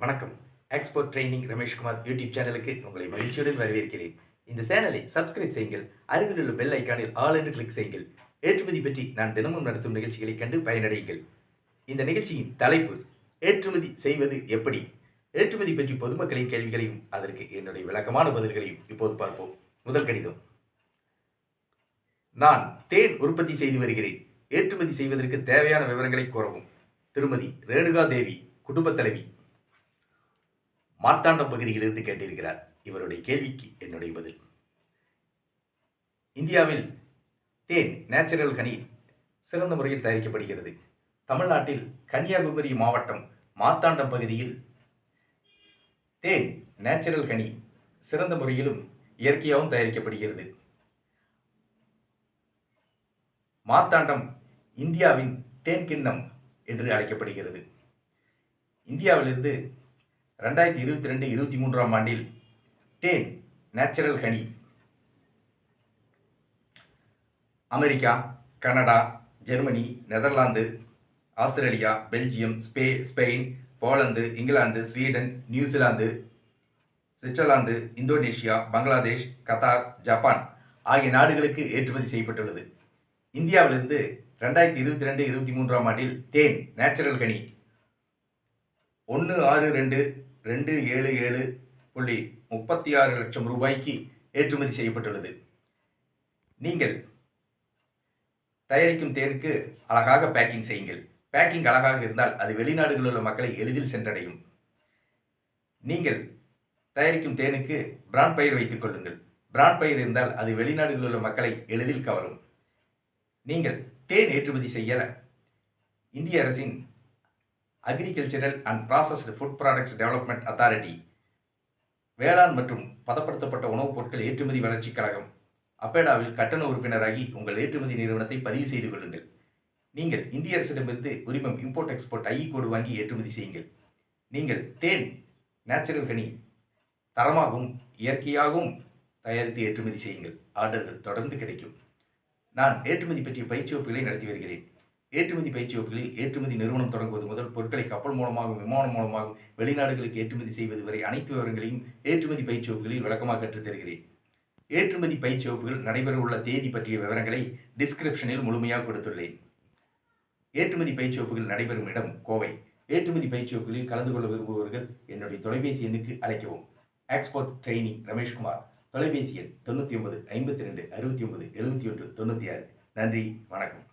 வணக்கம். Export training Rameshkumar YouTube சேனலுக்கு உங்களை மகிழ்ச்சியுடன் வரவேற்கிறேன். இந்த சேனலை சப்ஸ்கிரைப் செய்யுங்கள். அருகில் உள்ள பெல் ஐக்கானில் ஆல் என்று கிளிக் செய்யுங்கள். ஏற்றுமதி பற்றி நான் தினமும் நடத்தும் நிகழ்ச்சிகளை கண்டு பயனடையுங்கள். இந்த நிகழ்ச்சியின் தலைப்பு ஏற்றுமதி செய்வது எப்படி? ஏற்றுமதி பற்றி பொதுமக்களின் கேள்விகளையும் அதற்கு என்னுடைய விளக்கமான பதில்களையும் இப்போது பார்ப்போம். முதல் கடிதம். நான் தேன் உற்பத்தி செய்து வருகிறேன். ஏற்றுமதி செய்வதற்கு தேவையான விவரங்களை கூறவும் திருமதி ரேணுகா தேவி குடும்பத் தலைவி மார்த்தாண்டம் பகுதியிலிருந்து கேட்டிருக்கிறார். இவருடைய கேள்விக்கு என்னுடைய பதில். இந்தியாவில் தேன் நேச்சுரல் கனி சிறந்த முறையில் தயாரிக்கப்படுகிறது. தமிழ்நாட்டில் கன்னியாகுமரி மாவட்டம் மார்த்தாண்டம் பகுதியில் தேன் நேச்சுரல் கனி சிறந்த முறையிலும் இயற்கையாகவும் தயாரிக்கப்படுகிறது. மார்த்தாண்டம் இந்தியாவின் தேன் கிண்ணம் என்று அழைக்கப்படுகிறது. இந்தியாவிலிருந்து ரெண்டாயிரத்தி இருபத்தி ரெண்டு இருபத்தி மூன்றாம் ஆண்டில் தேன் natural honey America Canada Germany Netherlands Australia Belgium ஸ்பே Spain Poland England Sweden New Zealand Switzerland Indonesia Bangladesh Qatar Japan ஆகிய நாடுகளுக்கு ஏற்றுமதி செய்யப்பட்டுள்ளது. இந்தியாவிலிருந்து ரெண்டாயிரத்தி இருபத்தி ரெண்டு இருபத்தி மூன்றாம் ஆண்டில் தேன் நேச்சுரல் ஹனி ஒன்று ஆறு ரெண்டு ரெண்டு ஏழு ஏழு புள்ளி முப்பத்தி ஆறு லட்சம் ரூபாய்க்கு ஏற்றுமதி செய்யப்பட்டுள்ளது. நீங்கள் தயாரிக்கும் தேனுக்கு அழகாக பேக்கிங் செய்யுங்கள். பேக்கிங் அழகாக இருந்தால் அது வெளிநாடுகளில் உள்ள மக்களை எளிதில் சென்றடையும். நீங்கள் தயாரிக்கும் தேனுக்கு பிராண்ட் பயிர் வைத்துக் கொள்ளுங்கள். பிராண்ட் பயிர் இருந்தால் அது வெளிநாடுகளில் உள்ள மக்களை எளிதில் கவரும். நீங்கள் தேன் ஏற்றுமதி செய்ய இந்திய அரசின் agricultural and processed food products development authority வேளாண் மற்றும் பதப்படுத்தப்பட்ட உணவுப் பொருட்கள் ஏற்றுமதி வளர்ச்சிக் கழகம் அப்பேடாவில் கட்டண உறுப்பினராகி உங்கள் ஏற்றுமதி நிறுவனத்தை பதிவு செய்து கொள்ளுங்கள். நீங்கள் இந்திய அரசிடமிருந்து உரிமம் இம்போர்ட் எக்ஸ்போர்ட் ஐ கோடு வாங்கி ஏற்றுமதி செய்யுங்கள். நீங்கள் தேன் நேச்சுரல் கனி தரமாகவும் இயற்கையாகவும் தயாரித்து ஏற்றுமதி செய்யுங்கள். ஆர்டர்கள் தொடர்ந்து கிடைக்கும். நான் ஏற்றுமதி பற்றிய பயிற்சி வகுப்புகளை நடத்தி வருகிறேன். ஏற்றுமதி பயிற்சி வகுப்புகளில் ஏற்றுமதி நிறுவனம் தொடங்குவது முதல் பொருட்களை கப்பல் மூலமாகவும் விமானம் மூலமாகவும் வெளிநாடுகளுக்கு ஏற்றுமதி செய்வது வரை அனைத்து விவரங்களையும் ஏற்றுமதி பயிற்சி வகுப்புகளில் விளக்கமாக கற்றுத் தருகிறேன். ஏற்றுமதி பயிற்சி வகுப்புகள் நடைபெறவுள்ள தேதி பற்றிய விவரங்களை டிஸ்கிரிப்ஷனில் முழுமையாக கொடுத்துள்ளேன். ஏற்றுமதி பயிற்சி வகுப்புகள் நடைபெறும் இடம் கோவை. ஏற்றுமதி பயிற்சி வகுப்புகளில் கலந்து கொள்ள விரும்புபவர்கள் என்னுடைய தொலைபேசி எண்ணுக்கு அழைக்கவும். எக்ஸ்போர்ட் ட்ரெயினிங் ரமேஷ்குமார் தொலைபேசி எண் தொண்ணூற்றி ஒன்பது ஐம்பத்தி ரெண்டு அறுபத்தி ஒன்பது எழுபத்தி ஒன்று தொண்ணூற்றி ஆறு. நன்றி வணக்கம்.